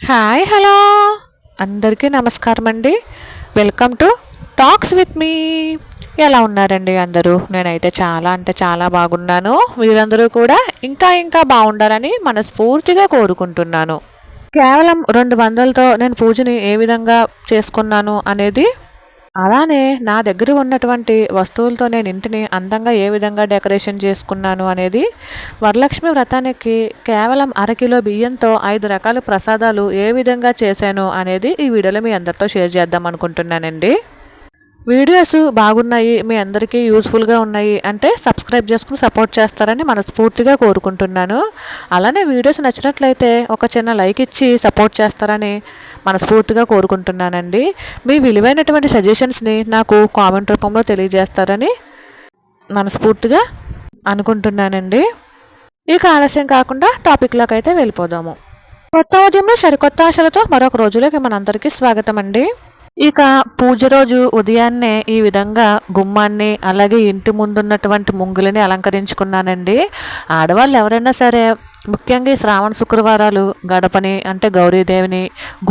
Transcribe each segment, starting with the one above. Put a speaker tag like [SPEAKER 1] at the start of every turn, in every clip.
[SPEAKER 1] Hi hello. అందరికీ నమస్కారం అండి. Welcome to talks with me. ఎలా ఉన్నారండి అందరూ? నేనైతే చాలా అంటే చాలా బాగున్నాను. మీరందరూ కూడా ఇంకా ఇంకా బాగుండాలని మనస్ఫూర్తిగా కోరుకుంటున్నాను. కేవలం రెండు వందలతో నేను పూజని ఏ విధంగా చేసుకున్నాను అనేది అలానే నా దగ్గర ఉన్నటువంటి వస్తువులతో నేను ఇంటిని అందంగా ఏ విధంగా డెకరేషన్ చేసుకున్నాను అనేది వరలక్ష్మి వ్రతానికి కేవలం అరకిలో బియ్యంతో ఐదు రకాల ప్రసాదాలు ఏ విధంగా చేశాను అనేది ఈ వీడియోలో మీ అందరితో షేర్ చేద్దాం అనుకుంటున్నానండి. వీడియోస్ బాగున్నాయి మీ అందరికీ యూస్ఫుల్గా ఉన్నాయి అంటే సబ్స్క్రైబ్ చేసుకుని సపోర్ట్ చేస్తారని మనస్ఫూర్తిగా కోరుకుంటున్నాను. అలానే వీడియోస్ నచ్చినట్లయితే ఒక చిన్న లైక్ ఇచ్చి సపోర్ట్ చేస్తారని మనస్ఫూర్తిగా కోరుకుంటున్నానండి. మీ విలువైనటువంటి సజెషన్స్ని నాకు కామెంట్ రూపంలో తెలియజేస్తారని మనస్ఫూర్తిగా అనుకుంటున్నానండి. ఇక ఆలస్యం కాకుండా టాపిక్లోకి అయితే వెళ్ళిపోదాము. కొత్త ఉదయంలో సరికొత్త ఆశలతో మరొక రోజులోకి మనందరికీ స్వాగతం అండి ఇక పూజ రోజు ఉదయాన్నే ఈ విధంగా గుమ్మాన్ని అలాగే ఇంటి ముందున్నటువంటి ముంగులని అలంకరించుకున్నానండి. ఆడవాళ్ళు ఎవరైనా సరే ముఖ్యంగా ఈ శ్రావణ శుక్రవారాలు గడపని అంటే గౌరీదేవిని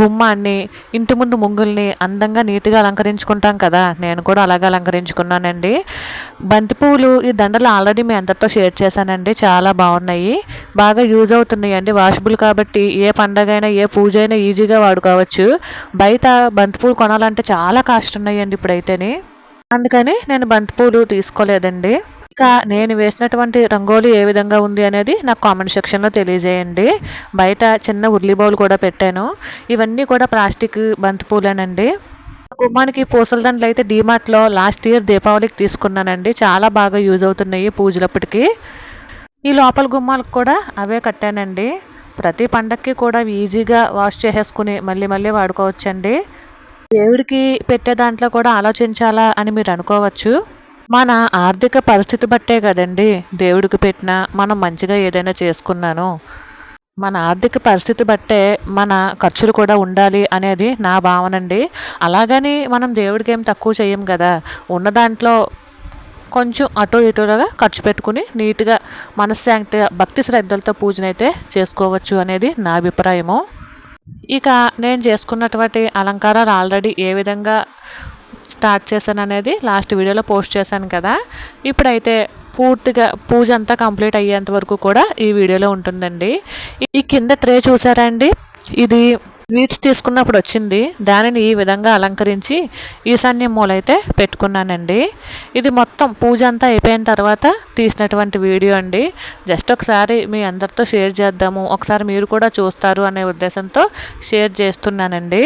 [SPEAKER 1] గుమ్మాన్ని ఇంటి ముందు ముంగుల్ని అందంగా నీట్గా అలంకరించుకుంటాం కదా. నేను కూడా అలాగే అలంకరించుకున్నానండి. బంతి పువ్వులు ఈ దండలు ఆల్రెడీ మీ అందరితో షేర్ చేశానండి. చాలా బాగున్నాయి. బాగా యూజ్ అవుతున్నాయి అండి వాషబుల్ కాబట్టి ఏ పండగ అయినా ఏ పూజ అయినా ఈజీగా వాడుకోవచ్చు. బయట బంతిపూలు కొనాలంటే చాలా కాస్ట్ ఉన్నాయండి ఇప్పుడైతేనే. అందుకని నేను బంతిపూలు తీసుకోలేదండి. ఇంకా నేను వేసినటువంటి రంగోలీ ఏ విధంగా ఉంది అనేది నాకు కామెంట్ సెక్షన్లో తెలియజేయండి. బయట చిన్న ఉర్లీ బౌల్ కూడా పెట్టాను. ఇవన్నీ కూడా ప్లాస్టిక్ బంతిపూలేనండి గుమ్మానికి పూసల దండలు అయితే డీమార్ట్లో లాస్ట్ ఇయర్ దీపావళికి తీసుకున్నానండి. చాలా బాగా యూజ్ అవుతున్నాయి పూజలప్పటికి. ఈ లోపల గుమ్మాలకు కూడా అవే కట్టానండి. ప్రతి పండక్కి కూడా ఈజీగా వాష్ చేసేసుకుని మళ్ళీ మళ్ళీ వాడుకోవచ్చండి. దేవుడికి పెట్టే దాంట్లో కూడా ఆలోచించాలా అని మీరు అనుకోవచ్చు. మన ఆర్థిక పరిస్థితి బట్టే కదండి దేవుడికి పెట్టినా మనం మంచిగా ఏదైనా చేసుకున్నాను. మన ఆర్థిక పరిస్థితి బట్టే మన ఖర్చులు కూడా ఉండాలి అనేది నా భావన అండి. అలాగని మనం దేవుడికి ఏం తక్కువ చేయం కదా. ఉన్న దాంట్లో కొంచెం అటు ఇటుగా ఖర్చు పెట్టుకుని నీట్గా మనశ్శాంతిగా భక్తి శ్రద్ధలతో పూజనైతే చేసుకోవచ్చు అనేది నా అభిప్రాయము. ఇక నేను చేసుకున్నటువంటి అలంకారాలు ఆల్రెడీ ఏ విధంగా స్టార్ట్ చేశాను అనేది లాస్ట్ వీడియోలో పోస్ట్ చేశాను కదా. ఇప్పుడైతే పూర్తిగా పూజ అంతా కంప్లీట్ అయ్యేంత వరకు కూడా ఈ వీడియోలో ఉంటుందండి. ఈ కింద ట్రే చూసారా అండి ఇది స్వీట్స్ తీసుకున్నప్పుడు వచ్చింది. దానిని ఈ విధంగా అలంకరించి ఈశాన్య మూలైతే పెట్టుకున్నానండి. ఇది మొత్తం పూజ అంతా అయిపోయిన తర్వాత తీసినటువంటి వీడియో అండి. జస్ట్ ఒకసారి మీ అందరితో షేర్ చేద్దాము. ఒకసారి మీరు కూడా చూస్తారు అనే ఉద్దేశంతో షేర్ చేస్తున్నానండి.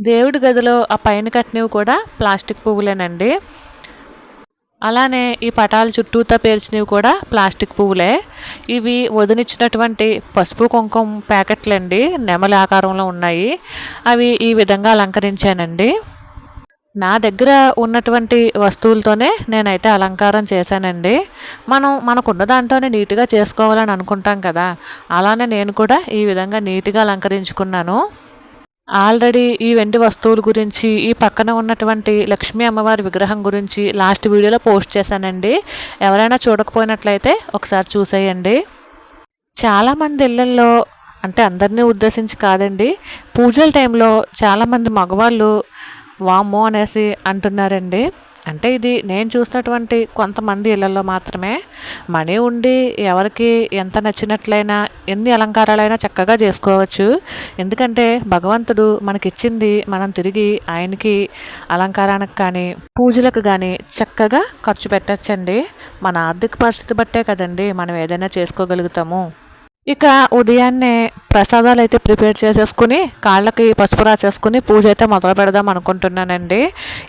[SPEAKER 1] దేవుడి గదిలో ఆ పైన కట్టినవి కూడా ప్లాస్టిక్ పువ్వులేనండి. అలానే ఈ పటాలు చుట్టూతా పేర్చినవి కూడా ప్లాస్టిక్ పువ్వులే. ఇవి వదినిచ్చినటువంటి పసుపు కుంకుమ ప్యాకెట్లండి నెమలి ఆకారంలో ఉన్నాయి. అవి ఈ విధంగా అలంకరించానండి. నా దగ్గర ఉన్నటువంటి వస్తువులతోనే నేనైతే అలంకారం చేశానండి. మనం మనకున్న దాంట్లోనే నీట్గా చేసుకోవాలని అనుకుంటాం కదా. అలానే నేను కూడా ఈ విధంగా నీట్గా అలంకరించుకున్నాను. ఆల్రెడీ ఈ వెండి వస్తువుల గురించి ఈ పక్కన ఉన్నటువంటి లక్ష్మీ అమ్మవారి విగ్రహం గురించి లాస్ట్ వీడియోలో పోస్ట్ చేశానండి. ఎవరైనా చూడకపోయినట్లయితే ఒకసారి చూసేయండి. చాలామంది ఇళ్ళల్లో అంటే అందరినీ ఉద్దేశించి కాదండి పూజల టైంలో చాలామంది మగవాళ్ళు వామ్మో అనేసి అంటున్నారండి. అంటే ఇది నేను చూసినటువంటి కొంతమంది ఇళ్ళలో మాత్రమే మనీ ఉండి ఎవరికి ఎంత నచ్చినట్లయినా ఎన్ని అలంకారాలైనా చక్కగా చేసుకోవచ్చు. ఎందుకంటే భగవంతుడు మనకిచ్చింది మనం తిరిగి ఆయనకి అలంకారానికి కానీ పూజలకు కానీ చక్కగా ఖర్చు పెట్టచ్చండి. మన ఆర్థిక పరిస్థితి బట్టే కదండి మనం ఏదైనా చేసుకోగలుగుతాము. ఇక ఉదయాన్నే ప్రసాదాలు అయితే ప్రిపేర్ చేసేసుకుని కాళ్ళకి పసుపు రాసేసుకుని పూజ అయితే మొదలు పెడదాం అనుకుంటున్నానండి.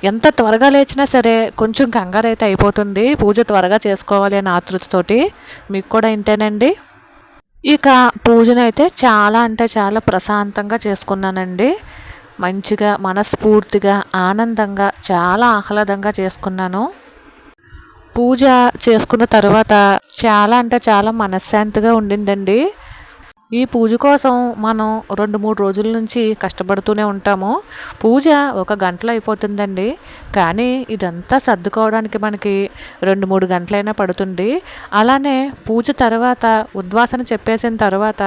[SPEAKER 1] ఎంత త్వరగా లేచినా సరే కొంచెం కంగారు అయితే అయిపోతుంది. పూజ త్వరగా చేసుకోవాలి అనే ఆతృతతోటి మీకు కూడా ఇంతేనండి. ఇక పూజనైతే చాలా అంటే చాలా ప్రశాంతంగా చేసుకున్నానండి. మంచిగా మనస్ఫూర్తిగా ఆనందంగా చాలా ఆహ్లాదంగా చేసుకున్నాను. పూజ చేసుకున్న తర్వాత చాలా అంటే చాలా మనశ్శాంతిగా ఉండిందండి. ఈ పూజ కోసం మనం రెండు మూడు రోజుల నుంచి కష్టపడుతూనే ఉంటాము. పూజ ఒక గంటలో అయిపోతుందండి. కానీ ఇదంతా సర్దుకోవడానికి మనకి రెండు మూడు గంటలైనా పడుతుంది. అలానే పూజ తర్వాత ఉద్వాసన చెప్పేసిన తర్వాత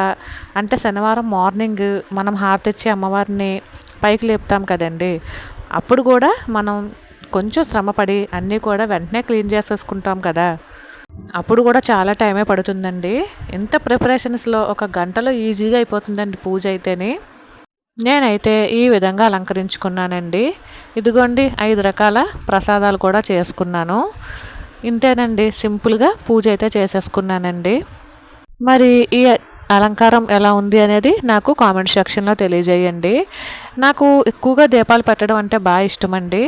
[SPEAKER 1] అంటే శనివారం మార్నింగ్ మనం హారతిచ్చి అమ్మవారిని పైకి లేపుతాం కదండి. అప్పుడు కూడా మనం కొంచెం శ్రమపడి అన్నీ కూడా వెంటనే క్లీన్ చేసేసుకుంటాం కదా. అప్పుడు కూడా చాలా టైమే పడుతుందండి. ఇంత ప్రిపరేషన్స్లో ఒక గంటలో ఈజీగా అయిపోతుందండి పూజ అయితేనే. నేనైతే ఈ విధంగా అలంకరించుకున్నానండి. ఇదిగోండి ఐదు రకాల ప్రసాదాలు కూడా చేసుకున్నాను. ఇంతేనండి సింపుల్గా పూజ అయితే చేసేసుకున్నానండి. మరి ఈ అలంకారం ఎలా ఉంది అనేది నాకు కామెంట్ సెక్షన్లో తెలియజేయండి. నాకు ఎక్కువగా దీపాలు పెట్టడం అంటే బాగా ఇష్టమండి.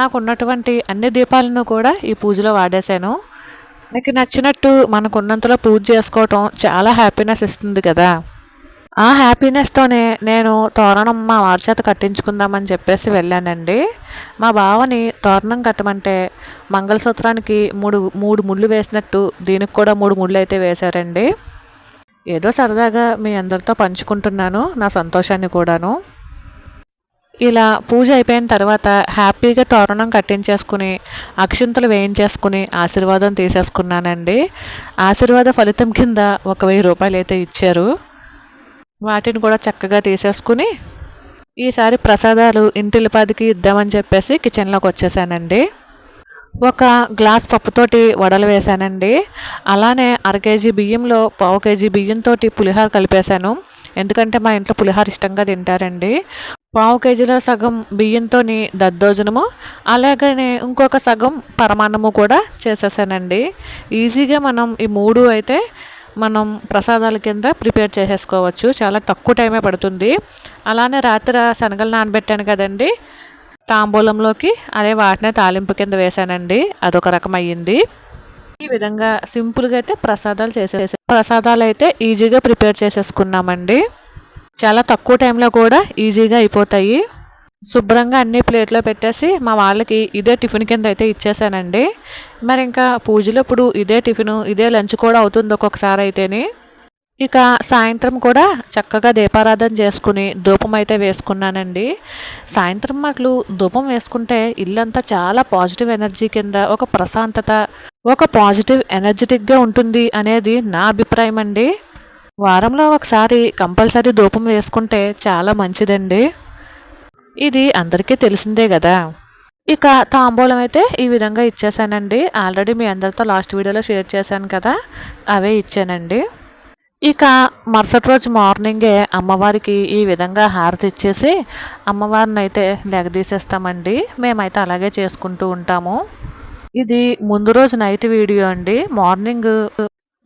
[SPEAKER 1] నాకు ఉన్నటువంటి అన్ని దీపాలను కూడా ఈ పూజలో వాడేశాను. నాకు నచ్చినట్టు మనకున్నంతలో పూజ చేసుకోవటం చాలా హ్యాపీనెస్ ఇస్తుంది కదా. ఆ హ్యాపీనెస్తోనే నేను తోరణం మా వారి చేత కట్టించుకుందామని చెప్పేసి వెళ్ళానండి. మా బావని తోరణం కట్టమంటే మంగళసూత్రానికి మూడు మూడు ముళ్ళు వేసినట్టు దీనికి కూడా మూడు ముళ్ళు అయితే వేశారండి. ఏదో సరదాగా మీ అందరితో పంచుకుంటున్నాను నా సంతోషాన్ని కూడాను. ఇలా పూజ అయిపోయిన తర్వాత హ్యాపీగా తోరణం కట్టించేసుకుని అక్షింతలు వేయించేసుకుని ఆశీర్వాదం తీసేసుకున్నానండి. ఆశీర్వాద ఫలితం కింద ఒక వెయ్యి రూపాయలు అయితే ఇచ్చారు. వాటిని కూడా చక్కగా తీసేసుకుని ఈసారి ప్రసాదాలు ఇంటిల్లిపాదికి ఇద్దామని చెప్పేసి కిచెన్లోకి వచ్చేసానండి. ఒక గ్లాస్ పప్పుతోటి వడలు వేశానండి అలానే అర కేజీ బియ్యంలో పావు కేజీ బియ్యంతో పులిహోర కలిపేశాను. ఎందుకంటే మా ఇంట్లో పులిహోర ఇష్టంగా తింటారండి. పావు కేజీలో సగం బియ్యంతో దద్దోజనము అలాగనే ఇంకొక సగం పరమాన్నము కూడా చేసేసానండి. ఈజీగా మనం ఈ మూడు అయితే మనం ప్రసాదాల కింద ప్రిపేర్ చేసేసుకోవచ్చు. చాలా తక్కువ టైమే పడుతుంది. అలానే రాత్రి శనగలు నానబెట్టాను కదండి తాంబూలంలోకి అదే వాటినే తాలింపు కింద వేశానండి అదొక రకం అయ్యింది ఈ విధంగా సింపుల్గా అయితే ప్రసాదాలు చేసే ప్రసాదాలు అయితే ఈజీగా ప్రిపేర్ చేసేసుకున్నామండి. చాలా తక్కువ టైంలో కూడా ఈజీగా అయిపోతాయి. శుభ్రంగా అన్ని ప్లేట్లో పెట్టేసి మా వాళ్ళకి ఇదే టిఫిన్ కింద అయితే ఇచ్చేసానండి. మరి ఇంకా పూజలు ఇప్పుడు ఇదే టిఫిన్ ఇదే లంచ్ కూడా అవుతుంది ఒక్కొక్కసారి అయితేనే. ఇక సాయంత్రం కూడా చక్కగా దీపారాధన చేసుకుని ధూపం అయితే వేసుకున్నానండి. సాయంత్రం అట్లు ధూపం వేసుకుంటే ఇల్లంతా చాలా పాజిటివ్ ఎనర్జీ కింద ఒక ప్రశాంతత ఒక పాజిటివ్ ఎనర్జెటిక్గా ఉంటుంది అనేది నా అభిప్రాయం అండి. వారంలో ఒకసారి కంపల్సరీ ధూపం వేసుకుంటే చాలా మంచిదండి. ఇది అందరికీ తెలిసిందే కదా. ఇక తాంబూలం అయితే ఈ విధంగా ఇచ్చేసానండి. ఆల్రెడీ మీ అందరితో లాస్ట్ వీడియోలో షేర్ చేశాను కదా అవే ఇచ్చానండి. ఇక మరుసటి రోజు మార్నింగే అమ్మవారికి ఈ విధంగా హారతి ఇచ్చేసి అమ్మవారిని అయితే లెగదీసేస్తామండి. మేమైతే అలాగే చేసుకుంటూ ఉంటాము. ఇది ముందు రోజు నైట్ వీడియో అండి. మార్నింగ్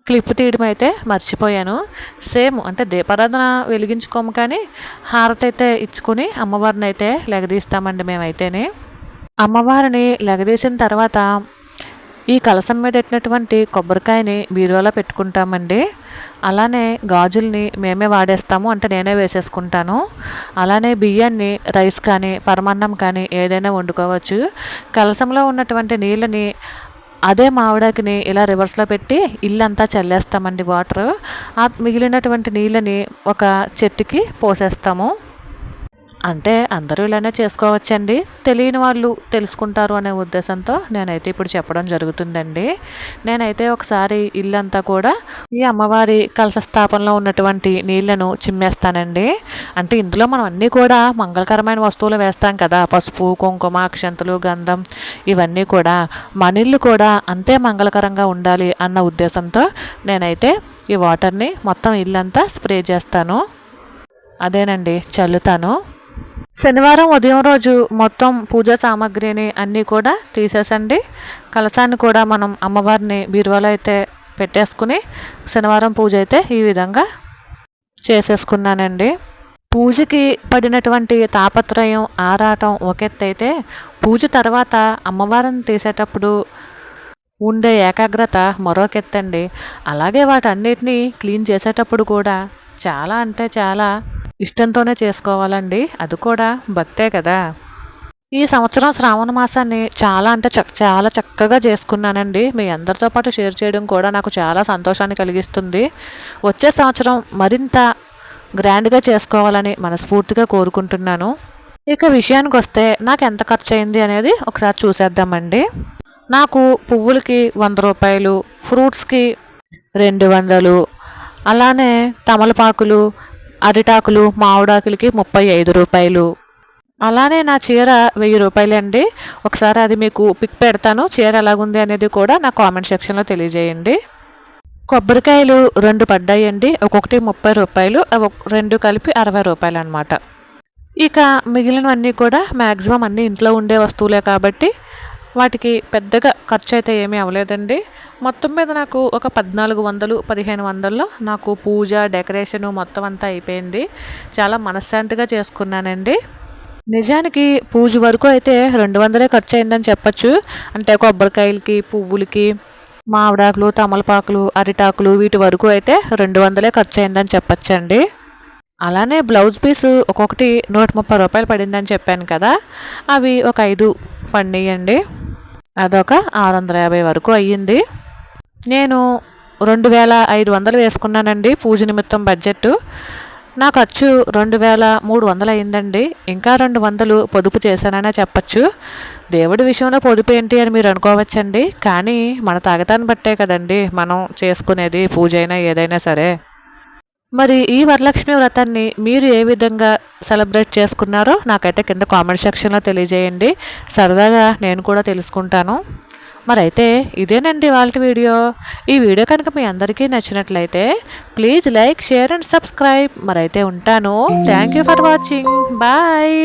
[SPEAKER 1] క్లిప్ తీయడం అయితే మర్చిపోయాను. సేమ్ అంటే దీపారాధన వెలిగించుకోము కానీ హారతి అయితే ఇచ్చుకుని అమ్మవారిని అయితే లెగదీస్తామండి మేమైతేనే. అమ్మవారిని లెగదీసిన తర్వాత ఈ కలసం మీద పెట్టినటువంటి కొబ్బరికాయని బీరువాలో పెట్టుకుంటామండి. అలానే గాజుల్ని మేమే వాడేస్తాము అంటే నేనే వేసేసుకుంటాను. అలానే బియ్యాన్ని రైస్ కానీ పరమాన్నం కానీ ఏదైనా వండుకోవచ్చు. కలసంలో ఉన్నటువంటి నీళ్ళని అదే మామిడాకిని ఇలా రివర్స్లో పెట్టి ఇల్లంతా చల్లేస్తామండి వాటర్ ఆ మిగిలినటువంటి నీళ్ళని ఒక చెట్టుకి పోసేస్తాము. అంటే అందరూ ఇలానే చేసుకోవచ్చండి. తెలియని వాళ్ళు తెలుసుకుంటారు అనే ఉద్దేశంతో నేనైతే ఇప్పుడు చెప్పడం జరుగుతుందండి. నేనైతే ఒకసారి ఇల్లంతా కూడా ఈ అమ్మవారి కలస స్థాపనలో ఉన్నటువంటి నీళ్ళను చిమ్మేస్తానండి. అంటే ఇందులో మనం అన్నీ కూడా మంగళకరమైన వస్తువులు వేస్తాం కదా. పసుపు కుంకుమ అక్షంతలు గంధం ఇవన్నీ కూడా మన ఇల్లు కూడా అంతే మంగళకరంగా ఉండాలి అన్న ఉద్దేశంతో నేనైతే ఈ వాటర్ని మొత్తం ఇల్లంతా స్ప్రే చేస్తాను. అదేనండి చల్లుతాను. శనివారం ఉదయం రోజు మొత్తం పూజా సామాగ్రిని అన్నీ కూడా తీసేసండి. కలసాన్ని కూడా మనం అమ్మవారిని బీరువాలో అయితే పెట్టేసుకుని శనివారం పూజ అయితే ఈ విధంగా చేసేసుకున్నానండి. పూజకి పడినటువంటి తాపత్రయం ఆరాటం ఒకెత్తైతే పూజ తర్వాత అమ్మవారిని తీసేటప్పుడు ఉండే ఏకాగ్రత మరొకెత్తండి. అలాగే వాటన్నిటినీ క్లీన్ చేసేటప్పుడు కూడా చాలా అంటే చాలా ఇష్టంతోనే చేసుకోవాలండి. అది కూడా భక్తే కదా. ఈ సంవత్సరం శ్రావణ మాసాన్ని చాలా అంటే చక్ చాలా చక్కగా చేసుకున్నానండి. మీ అందరితో పాటు షేర్ చేయడం కూడా నాకు చాలా సంతోషాన్ని కలిగిస్తుంది. వచ్చే సంవత్సరం మరింత గ్రాండ్గా చేసుకోవాలని మనస్ఫూర్తిగా కోరుకుంటున్నాను. ఇక విషయానికి వస్తే నాకు ఎంత ఖర్చు అయింది అనేది ఒకసారి చూసేద్దామండి. నాకు పువ్వులకి వంద రూపాయలు ఫ్రూట్స్కి రెండు వందలు అలానే తమలపాకులు అరిటాకులు మామిడాకులకి ముప్పై ఐదు రూపాయలు. అలానే నా చీర వెయ్యి రూపాయలు అండి. ఒకసారి అది మీకు పిక్ పెడతాను. చీర ఎలాగుంది అనేది కూడా నా కామెంట్ సెక్షన్లో తెలియజేయండి. కొబ్బరికాయలు రెండు పడ్డాయండి. ఒక్కొక్కటి ముప్పై రూపాయలు రెండు కలిపి అరవై రూపాయలు అనమాట ఇక మిగిలినవన్నీ కూడా మ్యాక్సిమం అన్నీ ఇంట్లో ఉండే వస్తువులే కాబట్టి వాటికి పెద్దగా ఖర్చు అయితే ఏమీ అవ్వలేదండి. మొత్తం మీద నాకు ఒక పద్నాలుగు వందలు పదిహేను వందల్లో నాకు పూజ డెకరేషను మొత్తం అంతా అయిపోయింది. చాలా మనశ్శాంతిగా చేసుకున్నానండి. నిజానికి పూజ వరకు అయితే రెండు వందలే ఖర్చు అయిందని చెప్పచ్చు. అంటే కొబ్బరికాయలకి పువ్వులకి మామిడాకులు తమలపాకులు అరిటాకులు వీటి వరకు అయితే రెండు వందలే ఖర్చు అయిందని చెప్పచ్చండి. అలానే బ్లౌజ్ పీసు ఒక్కొక్కటి నూట ముప్పై రూపాయలు పడిందని చెప్పాను కదా. అవి ఒక ఐదు పండియండి అదొక ఆరు వందల యాభై వరకు అయ్యింది. నేను రెండు వేల ఐదు వందలు వేసుకున్నానండి పూజ నిమిత్తం బడ్జెట్ నా ఖర్చు రెండు వేల మూడు వందలు అయిందండి ఇంకా రెండు వందలు పొదుపు చేశాననే చెప్పచ్చు. దేవుడి విషయంలో పొదుపు ఏంటి అని మీరు అనుకోవచ్చండి. కానీ మన తాగతాన్ని బట్టే కదండి మనం చేసుకునేది పూజ అయినా ఏదైనా సరే. మరి ఈ వరలక్ష్మి వ్రతాన్ని మీరు ఏ విధంగా సెలబ్రేట్ చేసుకున్నారో నాకైతే కింద కామెంట్ సెక్షన్లో తెలియజేయండి. సరదాగా నేను కూడా తెలుసుకుంటాను. మరైతే ఇదేనండి వాళ్ళ వీడియో. ఈ వీడియో కనుక మీ అందరికీ నచ్చినట్లయితే please like share and subscribe. మరైతే ఉంటాను. Thank you for watching. Bye.